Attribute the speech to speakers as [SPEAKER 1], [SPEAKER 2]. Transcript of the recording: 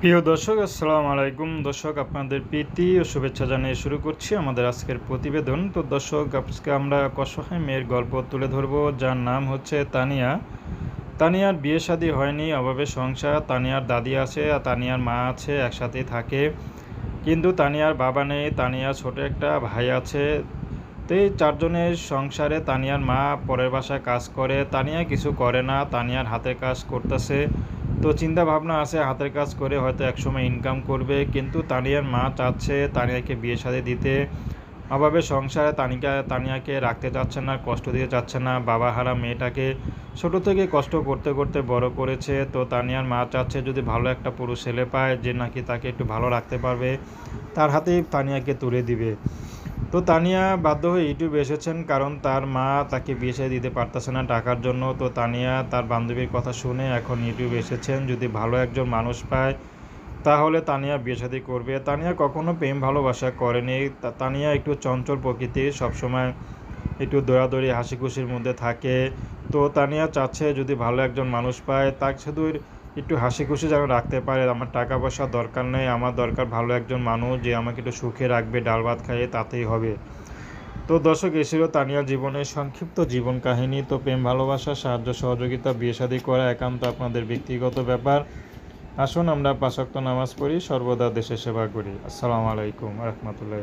[SPEAKER 1] প্রিয় দর্শক, আসসালামু আলাইকুম। দর্শক, আপনাদের প্রীতি ও শুভেচ্ছা জানিয়ে শুরু করছি আমাদের আজকের প্রতিবেদন। তো দর্শক, আজকে আমরা কসহায় মেয়ের গল্প তুলে ধরব, যার নাম হচ্ছে তানিয়া। তানিয়ার বিয়ে শাদী হয়নি, অভাবে সংসার, তানিয়ার দাদি আছে আর তানিয়ার মা আছে, একসাথেই থাকে। কিন্তু তানিয়ার বাবা নেই, তানিয়ার ছোট একটা ভাই আছে। তো এই চারজনের সংসারে তানিয়ার মা পরের বাসায় কাজ করে, তানিয়া কিছু করে না তানিয়ার হাতের কাজ করতেছে। তো চিন্তা ভাবনা আছে, হাতের কাজ করে হয়তো একসময় ইনকাম করবে, কিন্তু তানিয়ার মা চাচ্ছে তানিয়াকে বিয়ে শাদী দিতে। অভাবে সংসারে তানিকা, তানিয়াকে রাখতে চাচ্ছে না, কষ্ট দিতে চাচ্ছে না, বাবা হারা মেয়েটাকে ছোট থেকে কষ্ট করতে করতে বড় করেছে। তো তানিয়ার মা চাচ্ছে যদি ভালো একটা পুরুষ ছেলে পায়, যে নাকি তাকে একটু ভালো রাখতে পারবে, তার হাতেই তানিয়াকে তুলে দিবে। তো তানিয়া বাধ্য হয়ে ইউটিউবে এসেছেন কারণ তার মা তাকে বিয়ে দিতে পারতেছে না টাকার জন্য। তো তানিয়া তার বান্ধবীর কথা শুনে এখন ইউটিউবে এসেছেন। যদি ভালো একজন মানুষ পায়, তাহলে তানিয়া বিয়ে শাদী করবে। তানিয়া কখনো প্রেম ভালোবাসা করেনি। তানিয়া একটু চঞ্চল প্রকৃতির সবসময় একটু দৌড়াদৌড়ি হাসি খুশির মধ্যে থাকে। তো তানিয়া চাচ্ছে যদি ভালো একজন মানুষ পায়, তাকে শুধু একটু হাসি খুশি যেন রাখতে পারে, আমার টাকা পয়সা দরকার নেই, আমার দরকার ভালো একজন মানুষ যে আমাকে একটু সুখে রাখবে, ডাল ভাত খাইয়ে তাতেই হবে। তো দর্শক এসেছিল তানিয়ার জীবনের সংক্ষিপ্ত জীবন কাহিনী। তো প্রেম, ভালোবাসা, সাহায্য, সহযোগিতা, বিয়ে শাদী করা একান্ত আপনাদের ব্যক্তিগত ব্যাপার। আসুন আমরা পাশাক্ত নামাজ পড়ি, সর্বদা দেশে সেবা করি। আসসালামু আলাইকুম, রহমতুল্লাহ।